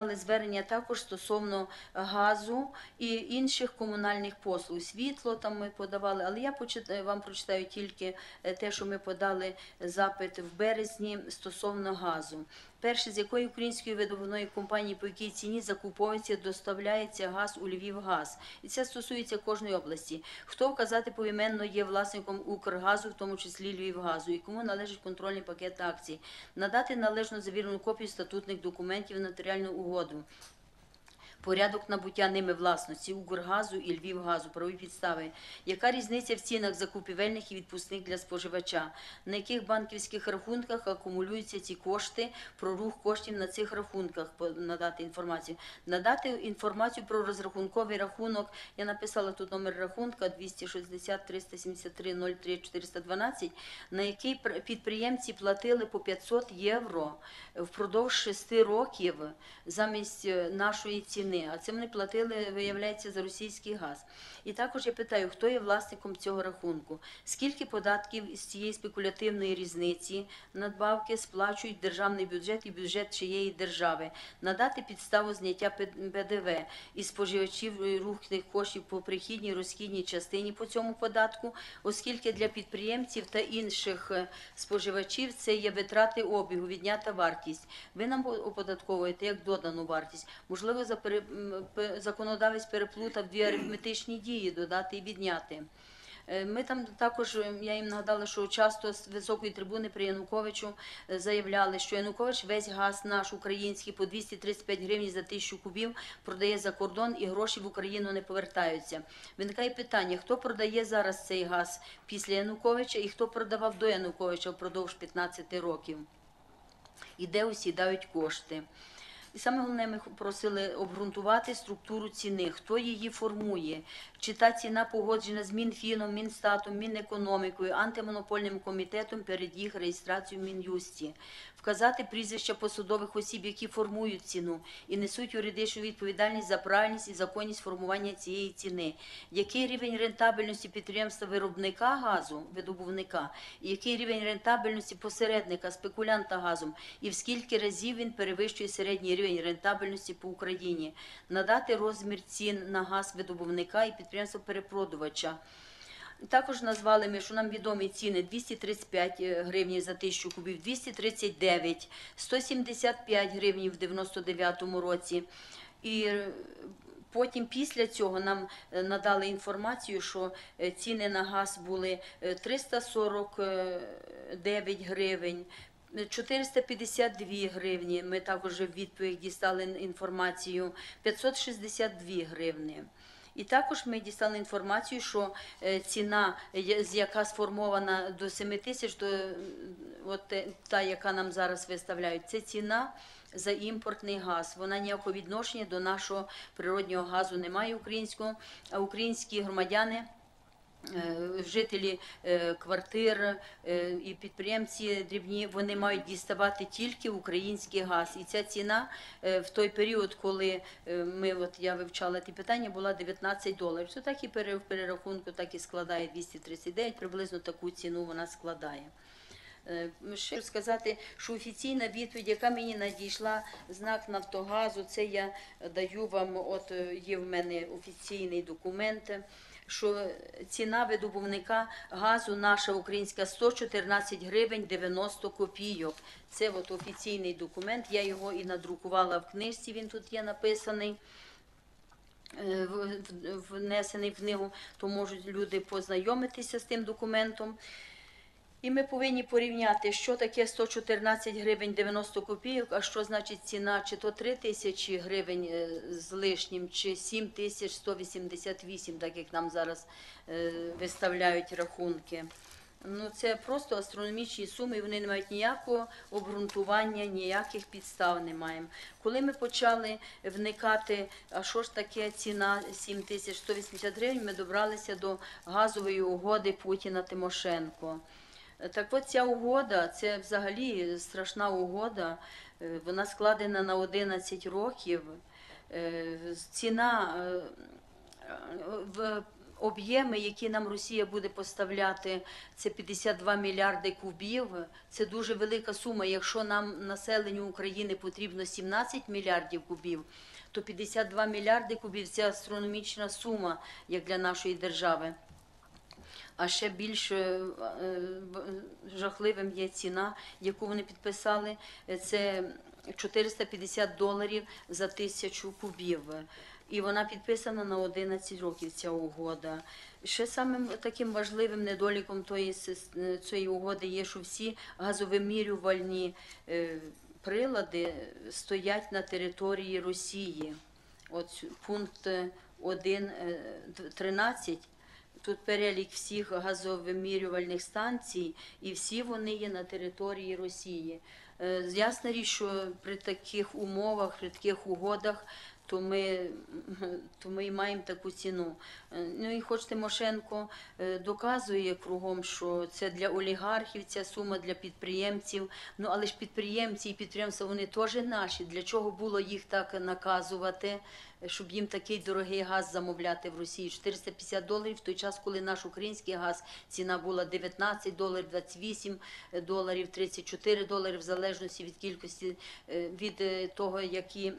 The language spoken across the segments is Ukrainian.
Але звернення також стосовно газу і інших комунальних послуг. Світло там ми подавали, але я вам прочитаю тільки е, те, що ми подали запит в березні стосовно газу. Перше, з якої української видобувної компанії по якій ціні закуповується, доставляється газ у Львівгаз. І це стосується кожної області. Хто вказати поіменно є власником Укргазу, в тому числі Львівгазу, і кому належить контрольний пакет акцій, надати належну завірену копію статутних документів нотаріальну угоду. Порядок набуття ними власності Укргазу і Львівгазу, правові підстави. Яка різниця в цінах закупівельних і відпускних для споживача? На яких банківських рахунках акумулюються ці кошти? Про рух коштів на цих рахунках надати інформацію. Надати інформацію про розрахунковий рахунок. Я написала тут номер рахунка 260 373 03 412, на який пр- підприємці платили по 500 євро впродовж 6 років замість е, нашої ціни. А це вони платили, виявляється, за російський газ. І також я питаю, хто є власником цього рахунку? Скільки податків з цієї спекулятивної різниці надбавки сплачують державний бюджет і бюджет чиєї держави? Надати підставу зняття ПДВ і споживачів рухних коштів по прихідній розхідній частині по цьому податку, оскільки для підприємців та інших е, споживачів це є витрати обігу, віднята вартість. Ви нам оподатковуєте як додану вартість. Можливо, за законодавець переплутав дві арифметичні дії додати і відняти. Е, Ми там також е, я їм нагадала, що часто з високої трибуни при Януковичу е, заявляли, що Янукович весь газ наш український по 235 гривень за тисячу кубів продає за кордон і гроші в Україну не повертаються. Виникає питання: хто продає зараз цей газ після Януковича і хто продавав до Януковича впродовж 15 років? і де усідають кошти. І саме головне, ми просили обґрунтувати структуру ціни, хто її формує, чи та ціна погоджена з Мінфіном, Мінстатом, Мінекономікою, антимонопольним комітетом перед їх реєстрацією в Мін'юсті, вказати прізвища посадових осіб, які формують ціну і несуть юридичну відповідальність за правильність і законність формування цієї ціни, який рівень рентабельності підприємства виробника газу, видобувника, який рівень рентабельності посередника, спекулянта газом, і в скільки разів він перевищує середній рівень рентабельності по Україні, надати розмір цін на газ видобувника і підприємства перепродувача. Також назвали ми, що нам відомі ціни 235 гривень за тисячу кубів, 239, 175 гривень в 99-му році. І е, потім після цього нам е, надали інформацію, що е, ціни на газ були е, 349 гривень. 452 гривні. Ми також в відповідь дістали інформацію 562 гривні. І також ми дістали інформацію, що е, ціна, яка сформована до 7 тисяч, е, от е, та, яка нам зараз виставляють, це ціна за імпортний газ. Вона ніякого відношення до нашого природнього газу не має українського, а українські громадяни. Е, Жителі е, квартир е, і підприємці дрібні вони мають діставати тільки український газ. І ця ціна в той період, коли ми от я вивчала ті питання, була 19 доларів. Це так і в перерахунку, так і складає 239, приблизно таку ціну вона складає. Ще сказати, що офіційна відповідь, яка мені надійшла, знак Нафтогазу, це я даю вам, от є в мене офіційний документ, що ціна видобувника газу наша українська 114 гривень 90 копійок. Це от офіційний документ, я його і надрукувала в книжці, він тут є написаний е, внесений в книгу, то можуть люди познайомитися з тим документом. І ми повинні порівняти, що таке 114 гривень 90 копійок, а що значить ціна, чи то 3 тисячі гривень е, з лишнім, чи 7 тисяч 188, так як нам зараз е, виставляють рахунки. Ну, це просто астрономічні суми, і вони не мають ніякого обґрунтування, ніяких підстав не маємо. Коли ми почали вникати, а що ж таке ціна 7180 гривень, ми добралися до газової угоди Путіна Тимошенко. Так от ця угода, це взагалі страшна угода, е, вона складена на 11 років. Е, Ціна е, в об'єми, які нам Росія буде поставляти, це 52 мільярди кубів. Це дуже велика сума. Якщо нам населенню України потрібно 17 мільярдів кубів, то 52 мільярди кубів це астрономічна сума як для нашої держави. А ще більш е, е, жахливим є ціна, яку вони підписали. Е, Це 450 доларів за тисячу кубів. І вона підписана на 11 років ця угода. Ще самим таким важливим недоліком цієї угоди є, що всі газовимірювальні прилади стоять на території Росії. От пункт 1.13 Тут перелік всіх газовимірювальних станцій, і всі вони є на території Росії. Е, Ясна річ, що при таких умовах, при таких угодах, то ми, то ми і маємо таку ціну. Е, Ну і хоч Тимошенко е, доказує кругом, що це для олігархів ця сума для підприємців. Ну але ж підприємці і підприємства вони теж наші. Для чого було їх так наказувати? щоб їм такий дорогий газ замовляти в Росії. 450 доларів в той час, коли наш український газ ціна була 19 доларів, 28 доларів, 34 долари, в залежності від кількості е, від того, які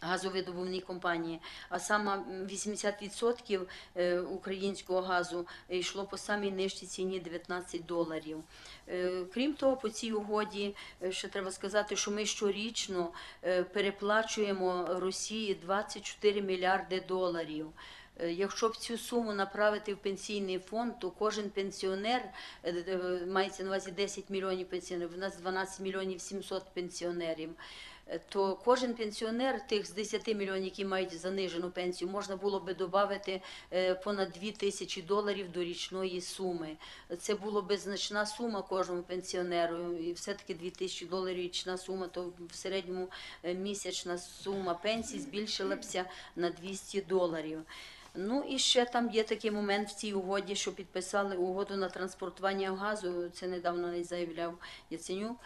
газовидобувні компанії. А саме 80% е, українського газу йшло по самій нижчій ціні 19 доларів. Е, Крім того, по цій угоді е, ще треба сказати, що ми щорічно переплачуємо Росії 24 мільярди доларів. Якщо б цю суму направити в пенсійний фонд, то кожен пенсіонер мається на увазі 10 мільйонів пенсіонерів. У нас 12 мільйонів 700 пенсіонерів. Е, То кожен пенсіонер тих з 10 мільйонів, які мають занижену пенсію, можна було би додати понад 2 тисячі доларів до річної суми. Це було би значна сума кожному пенсіонеру. І все-таки 2 тисячі доларів річна сума, то в середньому е, місячна сума пенсії збільшилася на 200 доларів. Ну і ще там є такий момент в цій угоді, що підписали угоду на транспортування газу. Це недавно не заявляв Яценюк.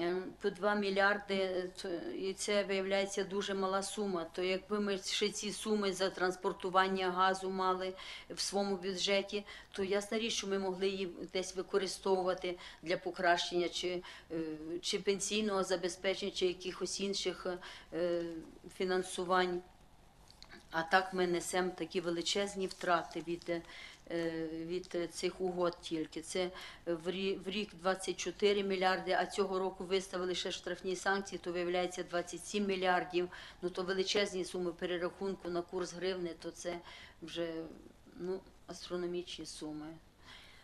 Е, По 2 мільярди, е, і це виявляється дуже мала сума. То якби ми ще ці суми за транспортування газу мали в своєму бюджеті, то ясна річ, що ми могли її десь використовувати для покращення чи, е, чи пенсійного забезпечення, чи якихось інших е, фінансувань. А так ми несемо такі величезні втрати від, е, від е, цих угод тільки. Це в рік 24 мільярди, а цього року виставили ще штрафні санкції, то виявляється 27 мільярдів. Ну то величезні суми перерахунку на курс гривни, то це вже ну, астрономічні суми.